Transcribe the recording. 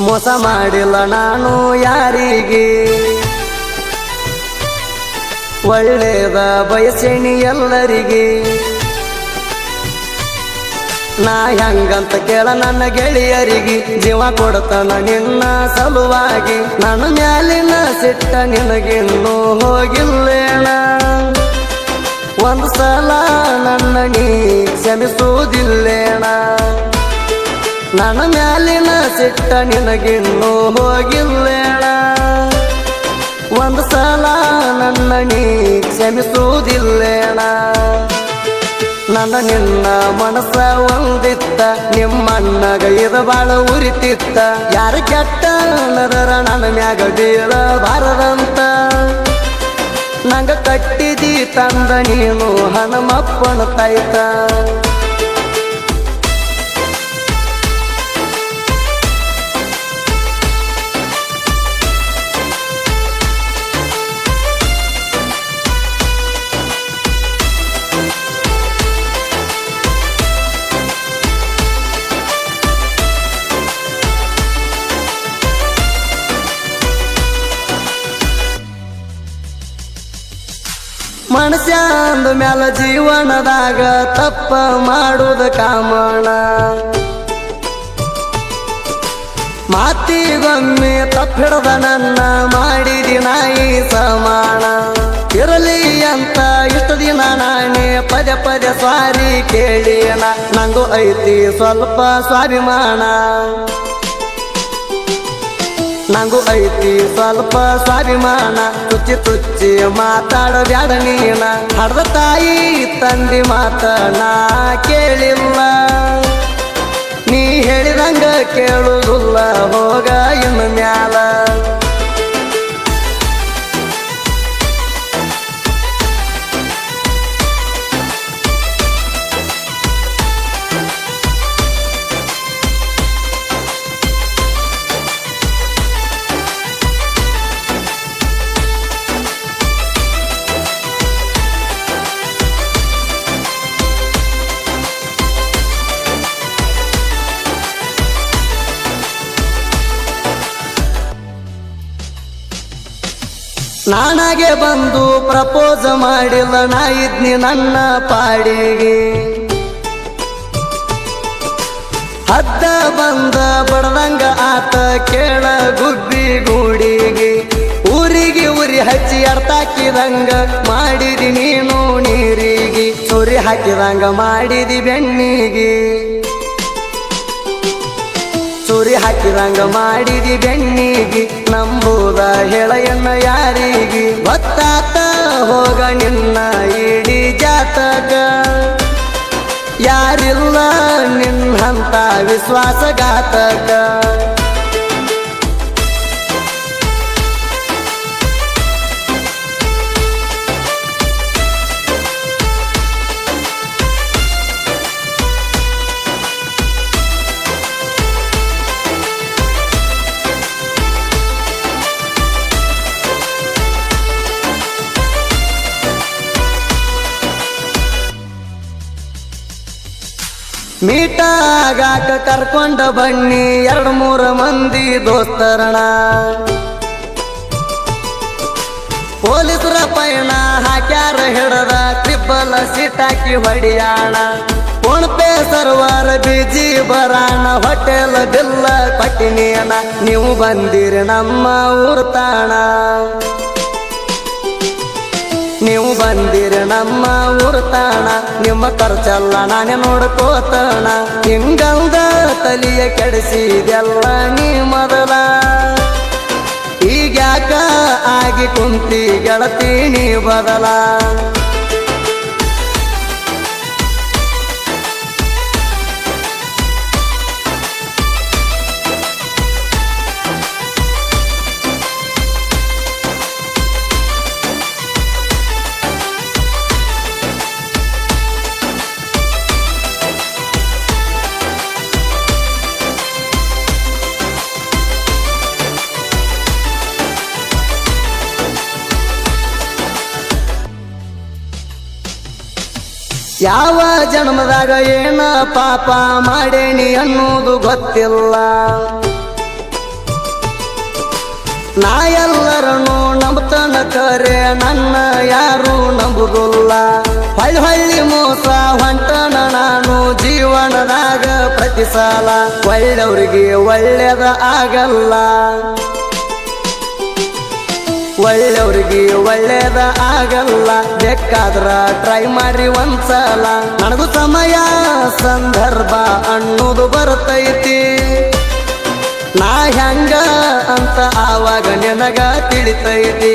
ಮೋಸ ಮಾಡಿಲ್ಲ ನಾನು ಯಾರಿಗೆ? ಒಳ್ಳೆಯದ ಬಯಸೇನಿ ಎಲ್ಲರಿಗೆ. ನಾ ಹೆಂಗಂತ ಕೇಳ ನನ್ನ ಗೆಳೆಯರಿಗೆ. ಜೀವ ಕೊಡ್ತಾನ ನಿನ್ನ ಸಲುವಾಗಿ. ನನ್ನ ಮ್ಯಾಲಿನ ಸಿಟ್ಟ ನಿನಗಿನ್ನೂ ಹೋಗಿಲ್ಲೇಣ ಒಂದು ಸಲ ನನ್ನ ನೀ ಕ್ಷಮಿಸುವುದಿಲ್ಲೇಣ ನನ್ನ ಮ್ಯಾಲಿನ ಸಿಟ್ಟ ನಿನಗಿನ್ನೂ ಹೋಗಿಲ್ಲೇಣ ಒಂದು ಸಲ ನನ್ನ ನೀ ಕ್ಷಮಿಸುವುದಿಲ್ಲೇಣ ನನ್ನ ನಿನ್ನ ಮನಸ್ಸ ಒಂದಿತ್ತ ನಿಮ್ಮನ್ನ ಇದು ಬಾಳ ಉರಿತಿತ್ತ. ಯಾರ ಕೆಟ್ಟ ನದರ ನನ್ನ ಮ್ಯಾಗ ಬೀಳಬಾರದಂತ? ನಂಗ ಕಟ್ಟಿದಿ ತಂದ ನೀನು ಹನುಮಪ್ಪನ ತಾಯ್ತ. ಮನುಷ್ಯ ಅಂದ ಮ್ಯಾಲ ಜೀವನದಾಗ ತಪ್ಪ ಮಾಡುದ ಕಾಮಣ. ಮಾತಿಗೊಮ್ಮೆ ತಪ್ಪಿಡದ ನನ್ನ ಮಾಡಿದಿ ನಾಯಿ ಸಮಾನ. ಇರಲಿ ಅಂತ ಇಷ್ಟು ದಿನ ನಾನೇ ಪದೇ ಪದೇ ಸ್ವಾರಿ ಕೇಳಿನ ನಂಗೂ ಐತಿ ಸ್ವಲ್ಪ ಸ್ವಾಭಿಮಾನ. ನಂಗೂ ಐತಿ ಸ್ವಲ್ಪ ಸ್ವಾಭಿಮಾನ ತುಚ್ಚಿ ತುಚ್ಚಿ ಮಾತಾಡ ಬ್ಯಾಡ ನೀನ? ಹಡ್ದ ತಾಯಿ ತಂದಿ ಮಾತ ನಾ ಕೇಳಿಲ್ಲ. ನೀ ಹೇಳಿದಂಗ ಕೇಳುದಿಲ್ಲ, ಹೋಗ ಇನ್ನು ಮ್ಯಾಲ. ನಾನಾಗೆ ಬಂದು ಪ್ರಪೋಸ್ ಮಾಡಿಲ್ಲ, ನಾ ಇದ್ನಿ ನನ್ನ ಪಾಡಿಗೆ. ಹದ್ದ ಬಂದ ಬಡದಂಗ ಆತ ಕೇಳ ಗುಬ್ಬಿ ಗೂಡಿಗೆ. ಊರಿಗೆ ಉರಿ ಹಚ್ಚಿ ಅರ್ತಾಕಿದಂಗ ಮಾಡಿದಿ ನೀನು ನೀರಿಗೆ. ಸುರಿ ಹಾಕಿದಂಗ ಮಾಡಿದಿ ಬೆಣ್ಣಿಗೆ. ಸುರಿ ಹಾಕಿದಂಗ ಮಾಡಿದಿ ಬೆಣ್ಣಿಗಿ ನಂಬುದ ಹೇಳಯನ್ನ ಯಾರಿಗಿ? ಗೊತ್ತಾತ ಹೋಗ ನಿನ್ನ ಇಡೀ ಜಾತಕ. ಯಾರಿಲ್ಲ ನಿನ್ನಂತ ವಿಶ್ವಾಸಘಾತಕ. ಮೀಟಾಗಾಕ ಕರ್ಕೊಂಡ ಬನ್ನಿ ಎರಡು ಮೂರು ಮಂದಿ ದೋಸ್ತರಣ. ಪೊಲೀಸರ ಪಯಣ ಹಾಕ್ಯಾರ ಹಿಡದ ತ್ರಿಪಲ ಸೀಟಾಕಿ ಹೊಡಿಯಾಣ. ಪೇ ಸರ್ವಾರ ಬಿಜಿ ಬರಾಣ, ಹೋಟೆಲ್ ಬಿಲ್ಲ ಪಟ್ಟಿನಿಯಣ ನೀವು ಬಂದಿರಿ ನಮ್ಮ ಊರ್ ತಾಣ. ನೀವು ಬಂದಿರಿ ನಮ್ಮ ಊರು ತಾಣ, ನಿಮ್ಮ ಖರ್ಚಲ್ಲ ನಾನೇ ನೋಡ್ಕೋತಾಣ. ಹಿಂಗಂದ ತಲಿಯ ಕೆಡಿಸಿದೆಲ್ಲ ನೀ ಮೊದಲ. ಈಗ್ಯಾಕ ಆಗಿ ಕುಂತಿ ಗೆಳತಿ ನೀ ಬದಲ. ಯಾವ ಜನ್ಮದಾಗ ಏನ ಪಾಪ ಮಾಡೇನಿ ಅನ್ನೋದು ಗೊತ್ತಿಲ್ಲ. ನಾ ಎಲ್ಲರನ್ನು ನಂಬತನ ಕರೆ, ನನ್ನ ಯಾರು ನಂಬುದಿಲ್ಲ. ಹಳ್ಳಿ ಹೊಳ್ಳಿ ಮೋಸ ಹೊಂಟನ ನಾನು ಜೀವನದಾಗ ಪ್ರತಿಸಾಲ. ಒಳ್ಳೆಯವ್ರಿಗೆ ಒಳ್ಳೆಯದ ಆಗಲ್ಲ. ಒಳ್ಳೆಯವ್ರಿಗೆ ಒಳ್ಳೇದ ಆಗಲ್ಲ. ಬೇಕಾದ್ರ ಟ್ರೈ ಮಾಡಿ ಒಂದ್ಸಲ. ನನಗೂ ಸಮಯ, ಸಂದರ್ಭ ಅನ್ನೋದು ಬರ್ತೈತಿ. ನಾ ಹೆಂಗ ಅಂತ ಆವಾಗ ನಿನಗ ತಿಳಿತೈತಿ.